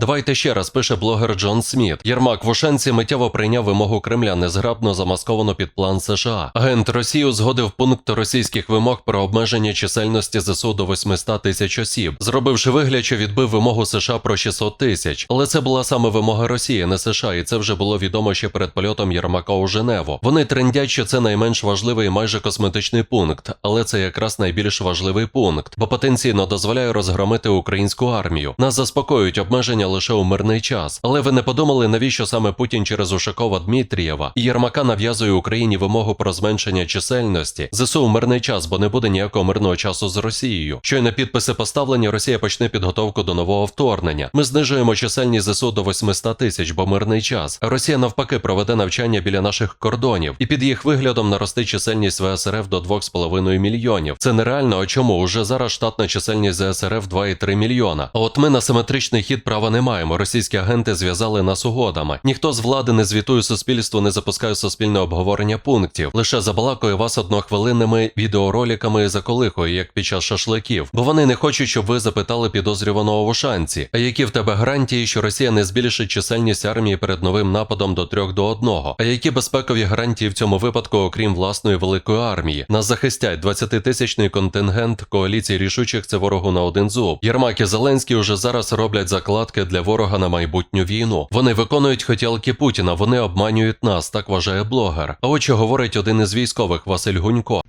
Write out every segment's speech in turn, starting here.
Давайте ще раз пише блогер Джон Сміт. Єрмак в Ушенці миттєво прийняв вимогу Кремля незграбно замасковану під план США. Агент Росії узгодив пункт російських вимог про обмеження чисельності ЗСУ до 800 тисяч осіб, зробивши вигляд, що відбив вимогу США про 600 тисяч. Але це була саме вимога Росії, не США, і це вже було відомо ще перед польотом Єрмака у Женеву. Вони трендять, що це найменш важливий майже косметичний пункт, але це якраз найбільш важливий пункт, бо потенційно дозволяє розгромити українську армію. Нас заспокоюють обмеження лише у мирний час. Але ви не подумали, навіщо саме Путін через Ушакова Дмитрієва і Єрмака нав'язує Україні вимогу про зменшення чисельності ЗСУ в мирний час, бо не буде ніякого мирного часу з Росією. Щойно підписи поставлені, Росія почне підготовку до нового вторгнення. Ми знижуємо чисельність ЗСУ до 800 тисяч, бо мирний час. Росія навпаки проведе навчання біля наших кордонів, і під їх виглядом нарости чисельність ВСРФ до 2,5 мільйонів. Це нереально. А чому уже зараз штатна чисельність ЗСРФ 2,3 мільйона? А от ми на симетричний хід права не маємо. Російські агенти зв'язали нас угодами. Ніхто з влади не звітує суспільству, не запускає суспільне обговорення пунктів. Лише забалакує вас однохвилинними відеороликами і заколихує, як під час шашликів. Бо вони не хочуть, щоб ви запитали підозрюваного в Ушанці. А які в тебе гарантії, що Росія не збільшить чисельність армії перед новим нападом до трьох до одного? А які безпекові гарантії в цьому випадку, окрім власної великої армії? Нас захистять 20-тисячний контингент коаліції рішучих це ворогу на один зуб. Єрмак і Зеленський уже зараз роблять закладки для ворога на майбутню війну. Вони виконують хотілки Путіна, вони обманюють нас, так вважає блогер. А що говорить один із військових Василь Гунько.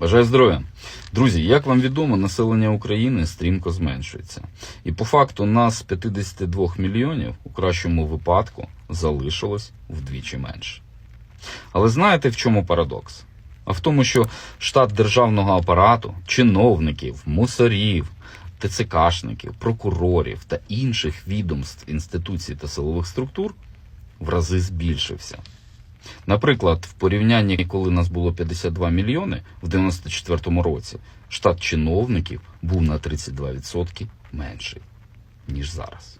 Бажаю здоров'я. Друзі, як вам відомо, населення України стрімко зменшується. І по факту нас з 52 мільйонів у кращому випадку залишилось вдвічі менше. Але знаєте, в чому парадокс? А в тому, що штат державного апарату, чиновників, мусорів, ТЦКшників, прокурорів та інших відомств, інституцій та силових структур в рази збільшився. Наприклад, в порівнянні, коли нас було 52 мільйони в 94-му році, штат чиновників був на 32% менший, ніж зараз.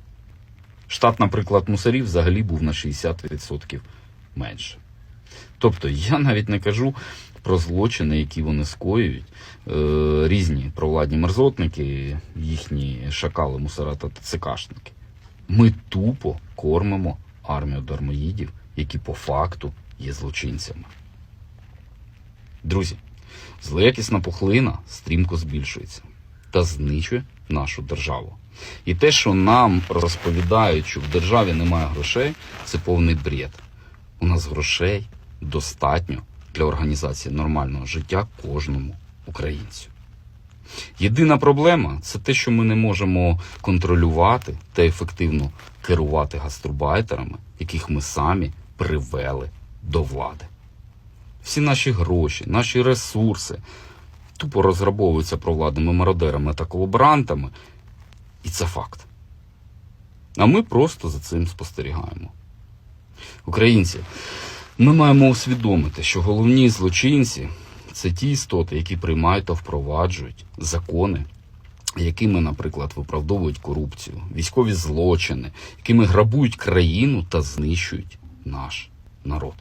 Штат, наприклад, мусорів взагалі був на 60% менше. Тобто я навіть не кажу про злочини, які вони скоюють, е, різні провладні мерзотники, їхні шакали, мусора та ТЦКшники. Ми тупо кормимо армію дармоїдів, які по факту є злочинцями. Друзі, злоякісна пухлина стрімко збільшується та знищує нашу державу. І те, що нам розповідають, що в державі немає грошей, це повний бред. У нас грошей достатньо для організації нормального життя кожному українцю. Єдина проблема це те, що ми не можемо контролювати та ефективно керувати гастробайтерами, яких ми самі привели до влади. Всі наші гроші, наші ресурси тупо розграбовуються провладними мародерами та колаборантами, і це факт. А ми просто за цим спостерігаємо. Українці, ми маємо усвідомити, що головні злочинці це ті істоти, які приймають та впроваджують закони, якими, наприклад, виправдовують корупцію, військові злочини, якими грабують країну та знищують наш народ.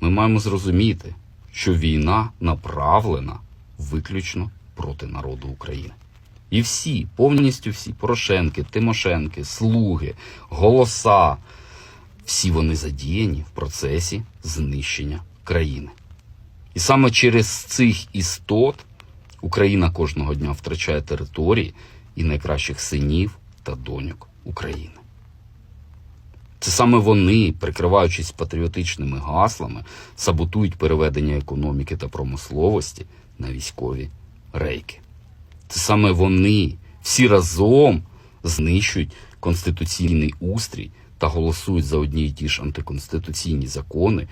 Ми маємо зрозуміти, що війна направлена виключно проти народу України. І всі, повністю всі Порошенки, Тимошенки, слуги, голоса, всі вони задіяні в процесі знищення країни. І саме через цих істот Україна кожного дня втрачає території і найкращих синів та доньок України. Це саме вони, прикриваючись патріотичними гаслами, саботують переведення економіки та промисловості на військові рейки. Це саме вони всі разом знищують конституційний устрій та голосують за одні й ті ж антиконституційні закони.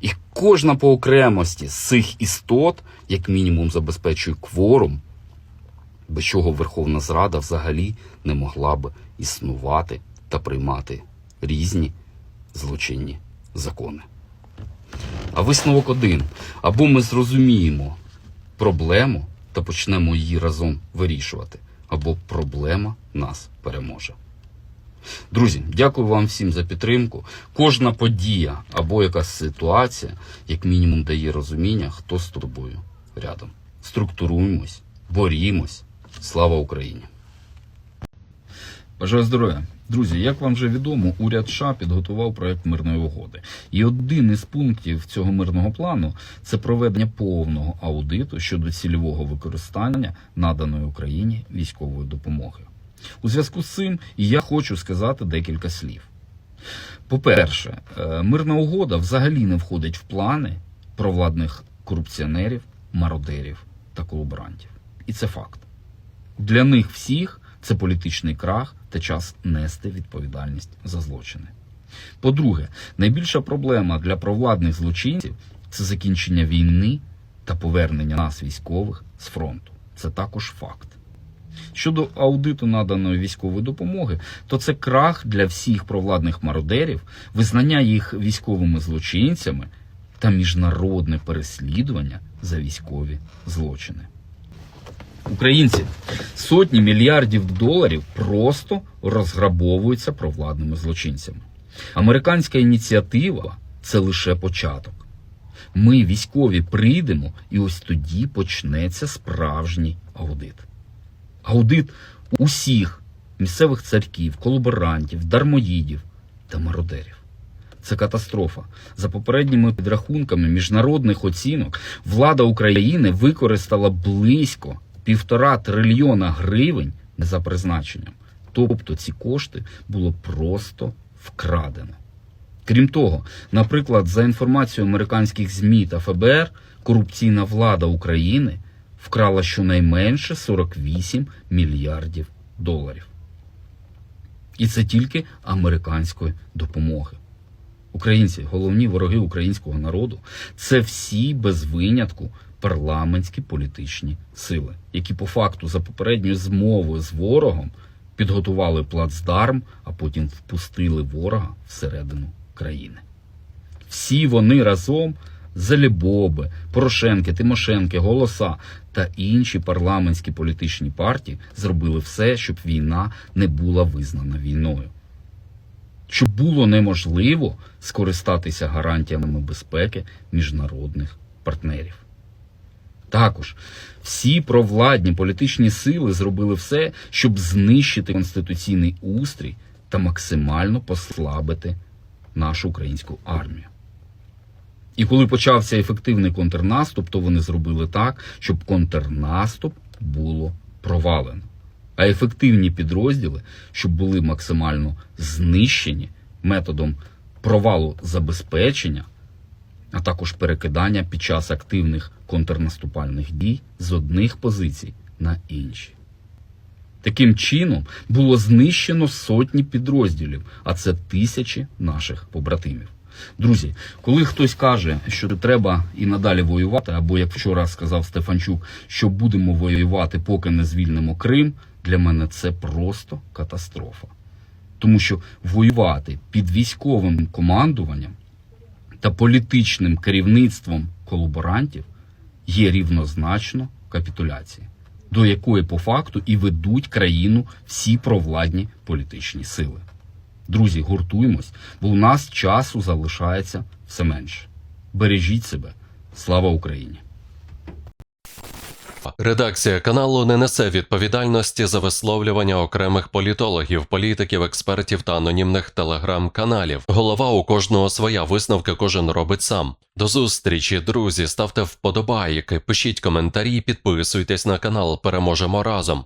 І кожна по окремості з цих істот, як мінімум, забезпечує кворум, без чого Верховна Зрада взагалі не могла б існувати та приймати різні злочинні закони. А висновок один: або ми зрозуміємо проблему та почнемо її разом вирішувати, або проблема нас переможе. Друзі, дякую вам всім за підтримку. Кожна подія або якась ситуація, як мінімум, дає розуміння, хто з тобою рядом. Структуруємось, борімось Слава Україні! Бажаю здоров'я. Друзі, як вам вже відомо, уряд США підготував проект мирної угоди. І один із пунктів цього мирного плану це проведення повного аудиту щодо цільового використання наданої Україні військової допомоги. У зв'язку з цим я хочу сказати декілька слів. По-перше, е, мирна угода взагалі не входить в плани провладних корупціонерів, мародерів та колаборантів. І це факт. Для них всіх це політичний крах та час нести відповідальність за злочини. По-друге, найбільша проблема для провладних злочинців це закінчення війни та повернення нас, військових, з фронту. Це також факт. Щодо аудиту наданої військової допомоги, то це крах для всіх провладних мародерів, визнання їх військовими злочинцями та міжнародне переслідування за військові злочини. Українці сотні мільярдів доларів просто розграбовуються провладними злочинцями. Американська ініціатива це лише початок. Ми, військові, прийдемо, і ось тоді почнеться справжній аудит. Аудит усіх місцевих царьків, колаборантів, дармоїдів та мародерів. Це катастрофа. За попередніми підрахунками міжнародних оцінок, влада України використала близько півтора трильйона гривень не за призначенням. Тобто ці кошти було просто вкрадено. Крім того, наприклад, за інформацією американських ЗМІ та ФБР, корупційна влада України вкрала щонайменше 48 мільярдів доларів. І це тільки американської допомоги. Українці, головні вороги українського народу, це всі без винятку парламентські політичні сили, які по факту за попередньою змовою з ворогом підготували плацдарм, а потім впустили ворога всередину країни. Всі вони разом Залібоби, Порошенки, Тимошенки, Голоса та інші парламентські політичні партії зробили все, щоб війна не була визнана війною. Щоб було неможливо скористатися гарантіями безпеки міжнародних партнерів. Також всі провладні політичні сили зробили все, щоб знищити конституційний устрій та максимально послабити нашу українську армію. І коли почався ефективний контрнаступ, то вони зробили так, щоб контрнаступ було провалено. А ефективні підрозділи, щоб були максимально знищені методом провалу забезпечення, а також перекидання під час активних контрнаступальних дій з одних позицій на інші. Таким чином було знищено сотні підрозділів, а це тисячі наших побратимів. Друзі, коли хтось каже, що треба і надалі воювати, або як вчора сказав Стефанчук, що будемо воювати, поки не звільнимо Крим, для мене це просто катастрофа. Тому що воювати під військовим командуванням та політичним керівництвом колаборантів є рівнозначно капітуляції, до якої по факту і ведуть країну всі провладні політичні сили. Друзі, гуртуємось, бо у нас часу залишається все менше. Бережіть себе. Слава Україні! Редакція каналу не несе відповідальності за висловлювання окремих політологів, політиків, експертів та анонімних телеграм-каналів. Голова у кожного своя висновки кожен робить сам. До зустрічі, друзі. Ставте вподобайки, пишіть коментарі, підписуйтесь на канал. Переможемо разом.